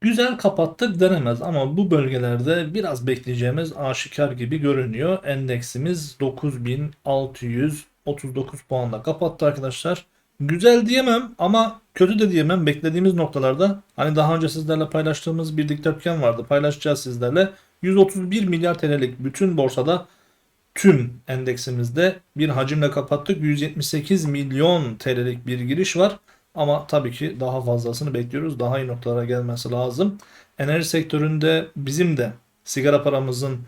Güzel kapattık denemez ama bu bölgelerde biraz bekleyeceğimiz aşikar gibi görünüyor. Endeksimiz 9639 puanla kapattı arkadaşlar. Güzel diyemem ama kötü de diyemem. Beklediğimiz noktalarda hani daha önce sizlerle paylaştığımız bir dikdörtgen vardı. Paylaşacağız sizlerle. 131 milyar TL'lik bütün borsada tüm endeksimizde bir hacimle kapattık. 178 milyon TL'lik bir giriş var. Ama tabii ki daha fazlasını bekliyoruz. Daha iyi noktalara gelmesi lazım. Enerji sektöründe bizim de sigara paramızın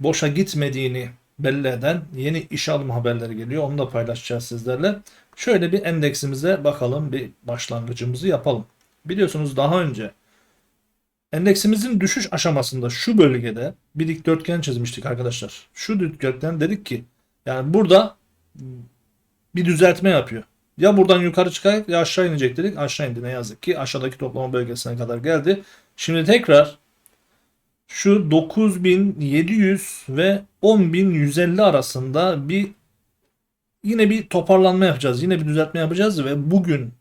boşa gitmediğini belli eden yeni iş alım haberleri geliyor. Onu da paylaşacağız sizlerle. Şöyle bir endeksimize bakalım. Bir başlangıcımızı yapalım. Biliyorsunuz daha önce endeksimizin düşüş aşamasında şu bölgede bir dikdörtgen çizmiştik arkadaşlar. Şu dikdörtgen dedik ki yani burada bir düzeltme yapıyor. Ya buradan yukarı çıkacak ya aşağı inecek dedik. Aşağı indi ne yazık ki. Aşağıdaki toplama bölgesine kadar geldi. Şimdi tekrar şu 9700 ve 10150 arasında bir yine bir toparlanma yapacağız. Yine bir düzeltme yapacağız ve bugün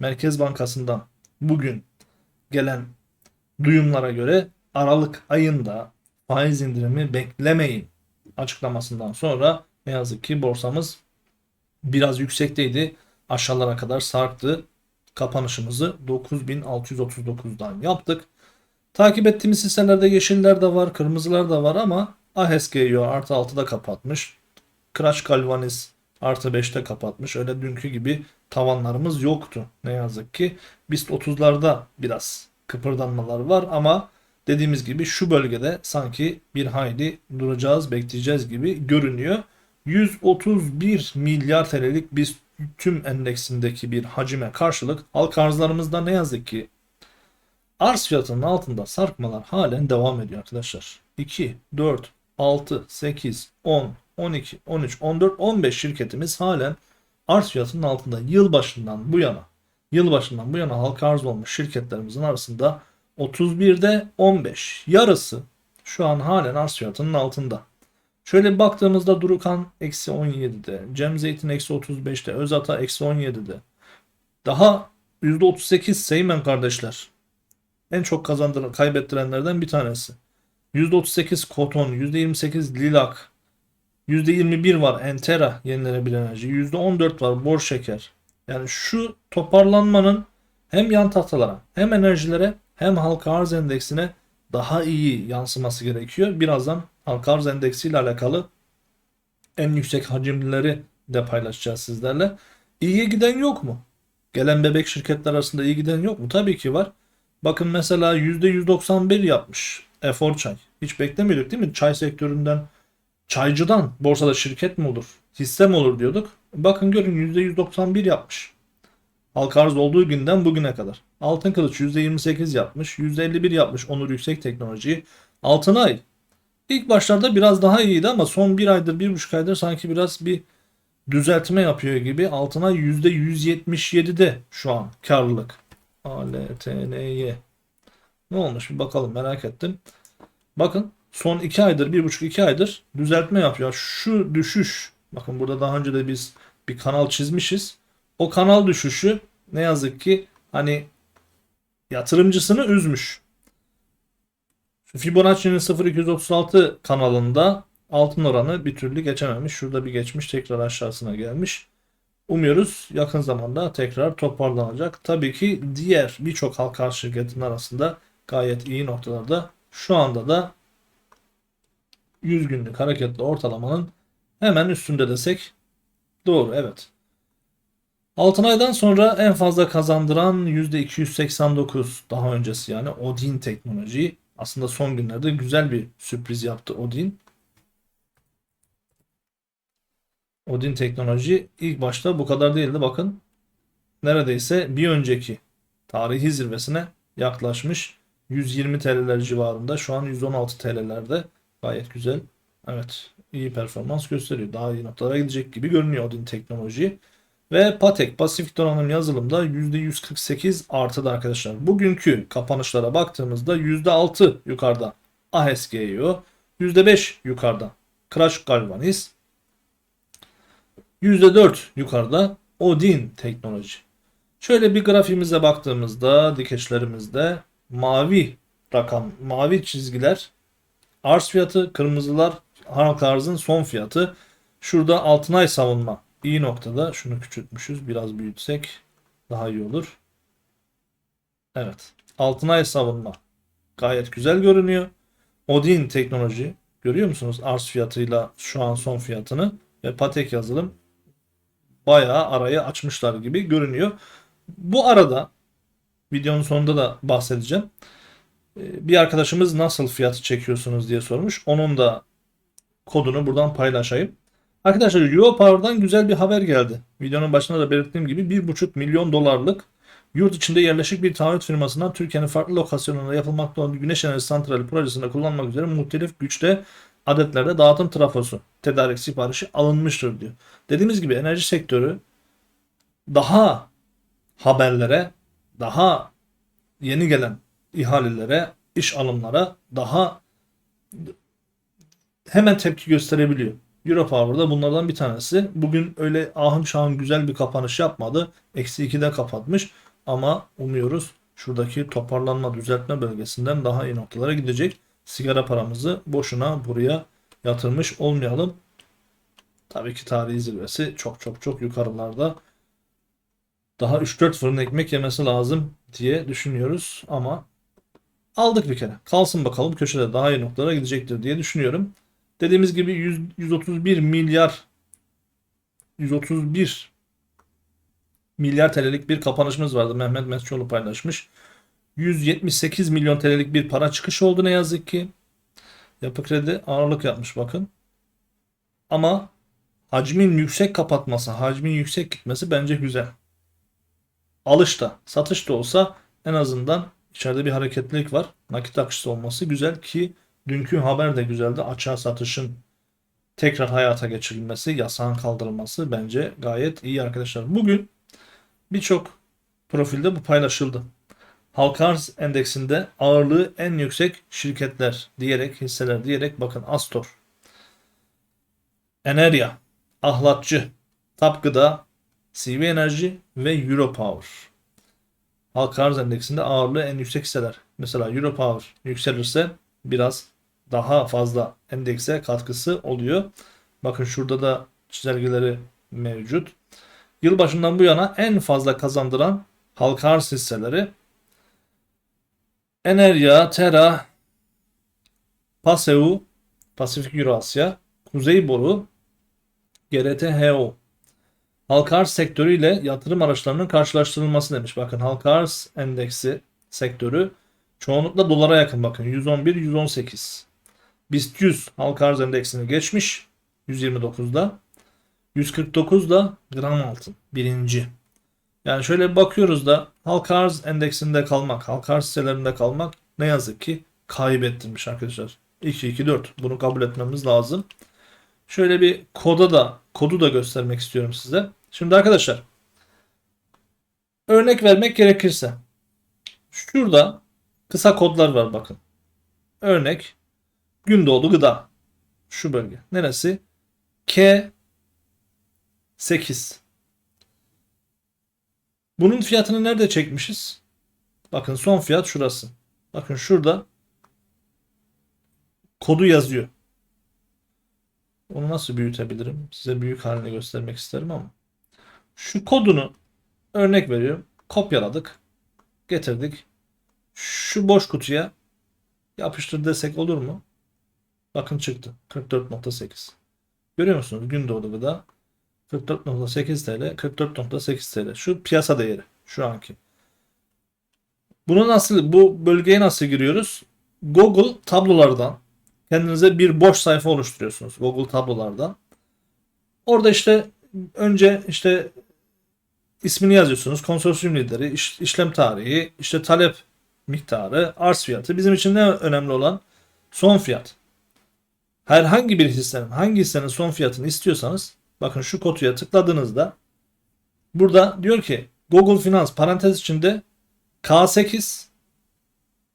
Merkez Bankası'ndan bugün gelen duyumlara göre Aralık ayında faiz indirimi beklemeyin açıklamasından sonra ne yazık ki borsamız biraz yüksekteydi. Aşağılara kadar sarktı. Kapanışımızı 9639'dan yaptık. Takip ettiğimiz hisselerde yeşiller de var, kırmızılar da var ama AHSGO artı 6'da kapatmış. Crash Galvanis artı 5'te kapatmış. Öyle dünkü gibi tavanlarımız yoktu ne yazık ki. BIST 30'larda biraz kıpırdanmalar var ama dediğimiz gibi şu bölgede sanki bir hayli duracağız, bekleyeceğiz gibi görünüyor. 131 milyar TL'lik biz tüm endeksindeki bir hacime karşılık halk arzlarımızda ne yazık ki arz fiyatının altında sarkmalar halen devam ediyor arkadaşlar. 2, 4, 6, 8, 10, 12, 13, 14, 15 şirketimiz halen arz fiyatının altında yılbaşından bu yana yılbaşından bu yana halka arz olmuş şirketlerimizin arasında 31'de 15 yarısı şu an halen arz fiyatının altında. Şöyle baktığımızda Durukan eksi 17'de, Cem Zeytin eksi 35'te, Özata eksi 17'de. Daha %38 Seymen kardeşler. En çok kazandıran, kaybettirenlerden bir tanesi. %38 Koton, %28 Lilak, %21 var Entera yenilenebilen enerji, %14 var Bor Şeker. Yani şu toparlanmanın hem yan tahtalara hem enerjilere hem halka arz endeksine daha iyi yansıması gerekiyor. Birazdan halka arz endeksi ile alakalı en yüksek hacimlileri de paylaşacağız sizlerle. İyiye giden yok mu? Gelen bebek şirketler arasında iyi giden yok mu? Tabii ki var. Bakın mesela %191 yapmış Efor Çay. Hiç beklemiyorduk değil mi? Çay sektöründen, çaycıdan borsada şirket mi olur? Hisse mi olur diyorduk. Bakın görün %191 yapmış. Halka arz olduğu günden bugüne kadar. Altın Kılıç %28 yapmış. %51 yapmış Onur Yüksek Teknolojiyi. Altınay ilk başlarda biraz daha iyiydi ama son bir aydır, bir buçuk aydır sanki biraz bir düzeltme yapıyor gibi. Altınay %177'de şu an karlılık. ALTNY. Ne olmuş bir bakalım merak ettim. Bakın son 2 aydır, 1,5-2 aydır düzeltme yapıyor. Şu düşüş, bakın burada daha önce de biz bir kanal çizmişiz. O kanal düşüşü ne yazık ki hani yatırımcısını üzmüş. Fibonacci'nin 0236 kanalında altın oranı bir türlü geçememiş. Şurada bir geçmiş tekrar aşağısına gelmiş. Umuyoruz yakın zamanda tekrar toparlanacak. Tabii ki diğer birçok halka arz şirketinin arasında gayet iyi noktalarda. Şu anda da 100 günlük hareketli ortalamanın hemen üstünde desek doğru evet. Altınay'dan sonra en fazla kazandıran %289 daha öncesi yani Odin teknoloji. Aslında son günlerde güzel bir sürpriz yaptı Odin. Odin teknoloji ilk başta bu kadar değildi. Bakın neredeyse bir önceki tarihi zirvesine yaklaşmış. 120 TL'ler civarında. Şu an 116 TL'lerde. Gayet güzel. Evet iyi performans gösteriyor. Daha iyi noktalara gidecek gibi görünüyor Odin teknoloji. Ve Patek Pasifik Donanım yazılımda %148 artıda arkadaşlar. Bugünkü kapanışlara baktığımızda %6 yukarıda ASGO, %5 yukarıda Crash Galvaniz, %4 yukarıda Odin teknoloji. Şöyle bir grafiğimize baktığımızda dikeçlerimizde mavi rakam, mavi çizgiler arz fiyatı, kırmızılar halka arzın son fiyatı. Şurada altınay savunma iyi noktada. Şunu küçültmüşüz. Biraz büyütsek daha iyi olur. Evet. Altınay savunma gayet güzel görünüyor. Odin teknoloji görüyor musunuz? Arz fiyatıyla şu an son fiyatını ve Patek yazılım bayağı arayı açmışlar gibi görünüyor. Bu arada videonun sonunda da bahsedeceğim. Ee, Bir arkadaşımız nasıl fiyatı çekiyorsunuz diye sormuş. Onun da kodunu buradan paylaşayım. Arkadaşlar Europower'dan güzel bir haber geldi. Videonun başında da belirttiğim gibi 1,5 milyon dolarlık yurt içinde yerleşik bir taahhüt firmasından Türkiye'nin farklı lokasyonlarında yapılmakta olan güneş enerji santrali projesinde kullanmak üzere muhtelif güçte adetlerde dağıtım trafosu tedarik siparişi alınmıştır diyor. Dediğimiz gibi enerji sektörü daha haberlere, daha yeni gelen ihalelere, iş alımlara daha hemen tepki gösterebiliyor. Europower da bunlardan bir tanesi. Bugün öyle ahım şahım güzel bir kapanış yapmadı. Eksi 2'de kapatmış. Ama umuyoruz şuradaki toparlanma düzeltme bölgesinden daha iyi noktalara gidecek. Sigara paramızı boşuna buraya yatırmış olmayalım. Tabii ki tarihi zirvesi çok çok çok yukarılarda. Daha 3-4 fırın ekmek yemesi lazım diye düşünüyoruz ama aldık bir kere. Kalsın bakalım köşede daha iyi noktalara gidecektir diye düşünüyorum. Dediğimiz gibi 100, 131 milyar 131 milyar TL'lik bir kapanışımız vardı. Mehmet Mesçoğlu paylaşmış. 178 milyon TL'lik bir para çıkış oldu ne yazık ki. Yapı kredi ağırlık yapmış bakın. Ama hacmin yüksek kapatması, hacmin yüksek gitmesi bence güzel. Alışta, satış da olsa en azından içeride bir hareketlilik var. Nakit akışı olması güzel ki dünkü haber de güzeldi. Açığa satışın tekrar hayata geçirilmesi, yasağın kaldırılması bence gayet iyi arkadaşlar. Bugün birçok profilde bu paylaşıldı. Halka endeksinde ağırlığı en yüksek şirketler diyerek, hisseler diyerek bakın Astor, Enerya, Ahlatçı, Tap Gıda, CV Enerji ve Europower. Halka arz endeksinde ağırlığı en yüksek hisseler. Mesela Europower yükselirse biraz daha fazla endekse katkısı oluyor. Bakın şurada da çizelgeleri mevcut. Yılbaşından bu yana en fazla kazandıran halka arz hisseleri Enerya, Terra, Paseu, Pasifik Eurasya, Kuzey Boru, GRT-HO. Halka arz sektörüyle yatırım araçlarının karşılaştırılması demiş. Bakın halka arz endeksi sektörü çoğunlukla dolara yakın bakın 111-118. BIST 100 halka arz endeksini geçmiş 129'da. 149 da gram altın birinci. Yani şöyle bakıyoruz da halka arz endeksinde kalmak, halka arz hisselerinde kalmak ne yazık ki kaybettirmiş arkadaşlar. 2-2-4 bunu kabul etmemiz lazım. Şöyle bir koda da kodu da göstermek istiyorum size. Şimdi arkadaşlar örnek vermek gerekirse şurada kısa kodlar var bakın. Örnek Gündoğdu gıda. Şu bölge. Neresi? K 8. Bunun fiyatını nerede çekmişiz? Bakın son fiyat şurası. Bakın şurada kodu yazıyor. Onu nasıl büyütebilirim? Size büyük halini göstermek isterim ama. Şu kodunu örnek veriyorum. Kopyaladık. Getirdik. Şu boş kutuya yapıştır desek olur mu? Bakın çıktı. 44.8. Görüyor musunuz? Gündoğdu gıda 44.8 TL, 44.8 TL. Şu piyasa değeri şu anki. Bunu nasıl bu bölgeye nasıl giriyoruz? Google tablolardan kendinize bir boş sayfa oluşturuyorsunuz Google tablolardan. Orada işte önce işte ismini yazıyorsunuz. Konsorsiyum lideri, iş- işlem tarihi, işte talep miktarı, arz fiyatı. Bizim için ne önemli olan? Son fiyat. Herhangi bir hissenin, hangi hissenin son fiyatını istiyorsanız bakın şu kutuya tıkladığınızda burada diyor ki Google Finans parantez içinde K8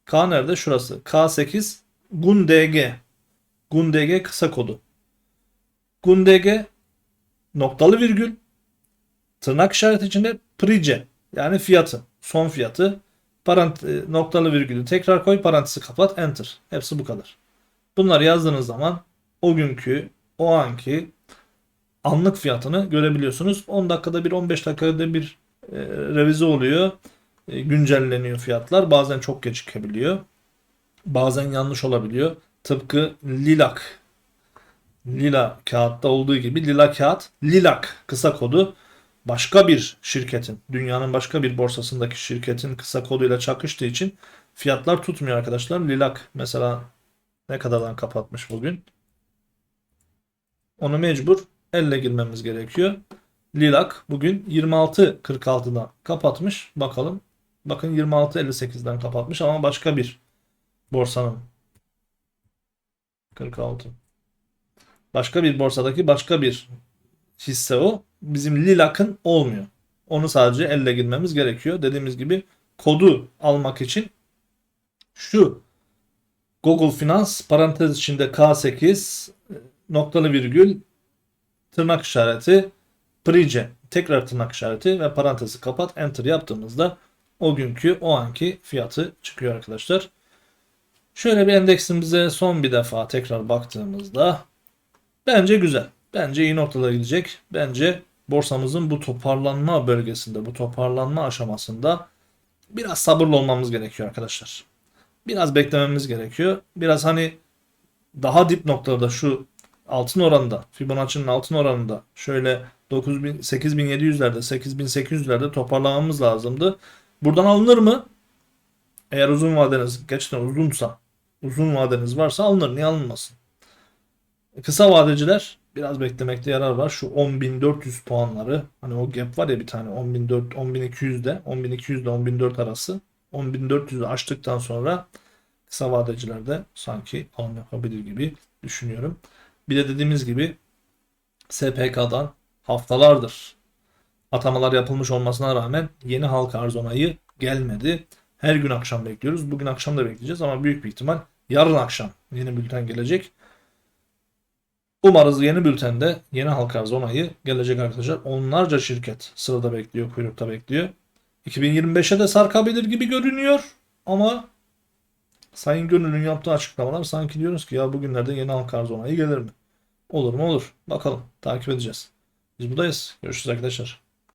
K nerede? Şurası. K8 GUNDG GUNDG kısa kodu. GUNDG noktalı virgül tırnak işareti içinde price yani fiyatı son fiyatı Parant e, noktalı virgülü tekrar koy, parantezi kapat, enter. Hepsi bu kadar. Bunları yazdığınız zaman o günkü, o anki anlık fiyatını görebiliyorsunuz. 10 dakikada bir, 15 dakikada bir e, revize oluyor. E, güncelleniyor fiyatlar. Bazen çok gecikebiliyor. Bazen yanlış olabiliyor. Tıpkı Lilak Lila kağıtta olduğu gibi Lila kağıt Lilak kısa kodu başka bir şirketin, dünyanın başka bir borsasındaki şirketin kısa koduyla çakıştığı için fiyatlar tutmuyor arkadaşlar. Lilak mesela ne kadardan kapatmış bugün? Onu mecbur elle girmemiz gerekiyor. Lilak bugün 26.46'dan kapatmış. Bakalım. Bakın 26.58'den kapatmış ama başka bir borsanın 46. Başka bir borsadaki başka bir hisse o. Bizim Lilak'ın olmuyor. Onu sadece elle girmemiz gerekiyor. Dediğimiz gibi kodu almak için şu Google Finans parantez içinde K8 noktalı virgül tırnak işareti Price tekrar tırnak işareti ve parantezi kapat enter yaptığımızda o günkü o anki fiyatı çıkıyor arkadaşlar. Şöyle bir endeksimize son bir defa tekrar baktığımızda bence güzel. Bence iyi noktalara gidecek. Bence borsamızın bu toparlanma bölgesinde, bu toparlanma aşamasında biraz sabırlı olmamız gerekiyor arkadaşlar. Biraz beklememiz gerekiyor. Biraz hani daha dip noktada şu altın oranında, Fibonacci'nin altın oranında şöyle 9000 8700'lerde, 8800'lerde toparlamamız lazımdı. Buradan alınır mı? Eğer uzun vadeniz gerçekten uzunsa, uzun vadeniz varsa alınır. Niye alınmasın? Kısa vadeciler biraz beklemekte yarar var. Şu 10.400 puanları hani o gap var ya bir tane 10.400 10.200'de 10.200 ile 10.400 arası 10.400'ü aştıktan sonra kısa vadecilerde sanki alım yapabilir gibi düşünüyorum. Bir de dediğimiz gibi SPK'dan haftalardır atamalar yapılmış olmasına rağmen yeni halka arz onayı gelmedi. Her gün akşam bekliyoruz. Bugün akşam da bekleyeceğiz ama büyük bir ihtimal yarın akşam yeni bülten gelecek. Umarız yeni bültende yeni halka arz onayı gelecek arkadaşlar. Onlarca şirket sırada bekliyor, kuyrukta bekliyor. 2025'e de sarkabilir gibi görünüyor ama Sayın Gönül'ün yaptığı açıklamalar sanki diyoruz ki ya bugünlerde yeni halka arz onayı gelir mi? Olur mu olur. Bakalım takip edeceğiz. Biz buradayız. Görüşürüz arkadaşlar.